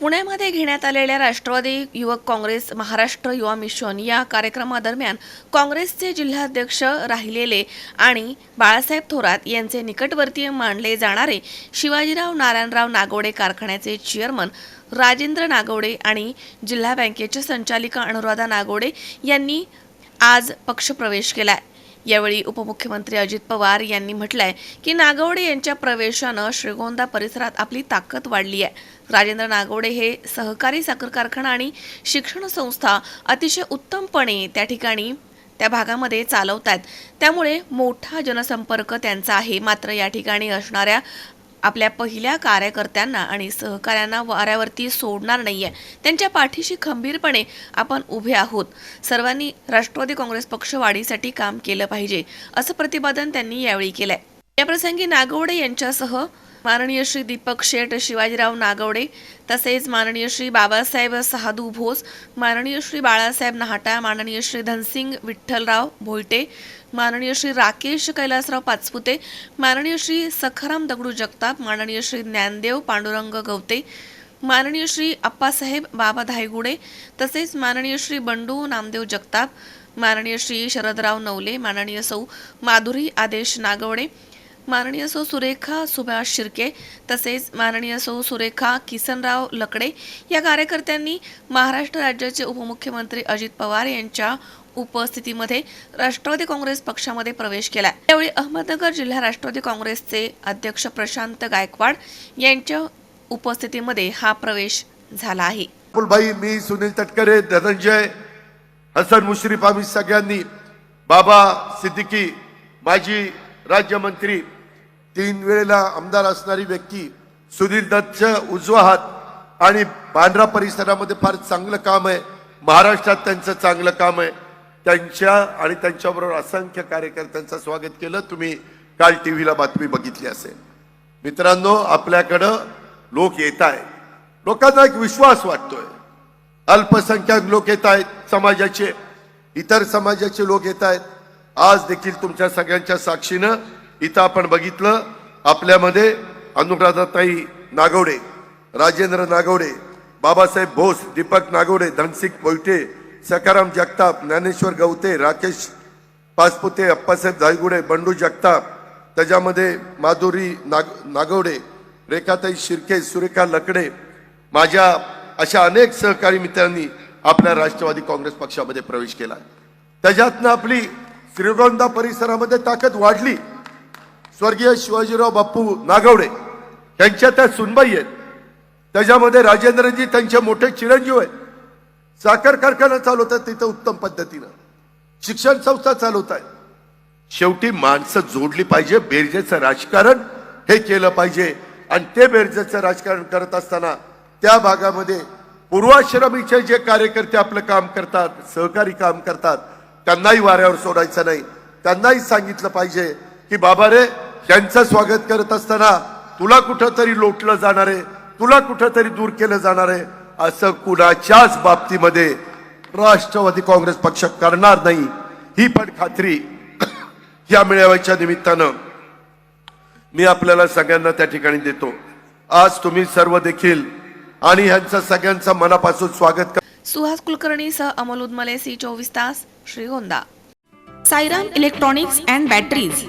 पुण्यामध्ये घेण्यात आलेल्या राष्ट्रवादी युवक काँग्रेस महाराष्ट्र युवा मिशन या कार्यक्रमादरम्यान काँग्रेसचे जिल्हाध्यक्ष राहिलेले आणि बाळासाहेब थोरात यांचे निकटवर्तीय मानले जाणारे शिवाजीराव नारायणराव नागोडे कारखान्याचे चेअरमन राजेंद्र नागवडे आणि जिल्हा बँकेच्या संचालिका अनुराधा नागोडे यांनी आज पक्षप्रवेश आहे यावेळी उपमुख्यमंत्री अजित पवार यांनी म्हटलंय की नागवडे यांच्या प्रवेशानं श्रीगोंदा परिसरात आपली ताकद वाढली आहे राजेंद्र नागवडे हे सहकारी साखर कारखाना आणि शिक्षण संस्था अतिशय उत्तमपणे त्या ठिकाणी त्या भागामध्ये चालवतात त्यामुळे मोठा जनसंपर्क त्यांचा आहे. मात्र या ठिकाणी असणाऱ्या आपल्या पहिल्या कार्यकर्त्यांना आणि सहकाऱ्यांना वाऱ्यावरती सोडणार नाहीये. त्यांच्या पाठीशी खंबीरपणे आपण उभे आहोत. सर्वांनी राष्ट्रवादी काँग्रेस पक्ष वाढीसाठी काम केलं पाहिजे असं प्रतिपादन त्यांनी यावेळी केलंय. याप्रसंगी नागवडे यांच्यासह माननीय श्री दीपक शेठ शिवाजीराव नागवडे तसेच माननीय श्री बाबासाहेब सहादू भोस माननीय श्री बाळासाहेब नाहटा माननीय श्री धनसिंग विठ्ठलराव भोयटे माननीय श्री राकेश कैलासराव पाचपुते माननीय श्री सखाराम दगडू जगताप माननीय श्री ज्ञानदेव पांडुरंग गवते माननीय श्री अप्पासाहेब बाबा धायगुडे तसेच माननीय श्री बंडू नामदेव जगताप माननीय श्री शरदराव नवले माननीय सौ माधुरी आदेश नागवडे माननीय सौ सुरेखा सुभाष शिर्के तसेच माननीय सौ सुरेखा किसनराव लकडे या कार्यकर्त्यांनी महाराष्ट्र राज्याचे उपमुख्यमंत्री अजित पवार यांच्या उपस्थितीमध्ये राष्ट्रवादी काँग्रेस पक्षामध्ये प्रवेश केला. यावेळी अहमदनगर जिल्हा राष्ट्रवादी काँग्रेसचे अध्यक्ष प्रशांत गायकवाड यांच्या उपस्थितीमध्ये हा प्रवेश झाला आहे. भाई मी सुनील तटकरे धनंजय हसन मुश्रीफ आम्ही सगळ्यांनी बाबा सिद्दीकी माजी राज्यमंत्री तीन वेळेला आमदार असणारी व्यक्ती सुनील दत्तच्या उजवा हात आणि बांद्रा परिसरामध्ये फार चांगलं काम आहे. महाराष्ट्रात त्यांचं चांगलं काम आहे. त्यांच्या आणि त्यांच्याबरोबर असंख्य कार्यकर्त्यांचं स्वागत केलं. तुम्ही काल टीव्हीला बातमी बघितली असेल. मित्रांनो आपल्याकडं लोक येत आहेत. लोकांना एक विश्वास वाटतोय. अल्पसंख्याक लोक येत आहेत समाजाचे. इतर समाजाचे लोक येत आहेत. आज देखील तुमच्या सगळ्यांच्या साक्षीनं इथं आपण बघितलं आपल्यामध्ये अनुराधाताई नागवडे राजेंद्र नागवडे बाबासाहेब भोस दीपक नागवडे धनसिंग पोयटे सकाराम जगताप ज्ञानेश्वर गवते राकेश पाचपुते अप्पासाहेब धायगुडे बंडू जगताप त्याच्यामध्ये माधुरी नाग नागवडे रेखाताई शिर्के सुरेखा लकडे माझ्या अशा अनेक सहकारी मित्रांनी आपल्या राष्ट्रवादी काँग्रेस पक्षामध्ये प्रवेश केला. त्याच्यातनं आपली श्रीगोंदा परिसरामध्ये ताकद वाढली. स्वर्गीय शिवाजीराव बाप्पू नागवडे त्यांच्या त्या सुनबाई आहेत. त्याच्यामध्ये राजेंद्रजी त्यांचे मोठे चिरंजीव आहेत. साखर कारखाना चालवतात तिथं उत्तम पद्धतीनं. शिक्षण संस्था चालवत आहेत शेवटी माणसं जोडली पाहिजे बेरजेचं राजकारण हे केलं पाहिजे. आणि ते बेरजेचं राजकारण करत असताना त्या भागामध्ये पूर्वाश्रमीचे जे कार्यकर्ते आपलं काम करतात सहकारी काम करतात त्यांनाही वाऱ्यावर सोडायचं नाही. त्यांनाही सांगितलं पाहिजे की बाबा रे त्यांचं स्वागत करत असताना तुला कुठं तरी लोटलं जाणार आहे तुला कुठंतरी दूर केलं जाणार आहे असं कुणाच्याच बाबतीमध्ये राष्ट्रवादी काँग्रेस पक्ष करणार नाही. ही पण खात्री या मेळाव्याच्या निमित्तानं मी आपल्याला सगळ्यांना त्या ठिकाणी देतो. आज तुम्ही सर्व देखील आणि ह्यांचं सगळ्यांचं मनापासून स्वागत कर सुहास कुलकर्णी सह अमोल उदमले सी चोवीस तास Shrigonda. Sairam electronics and batteries.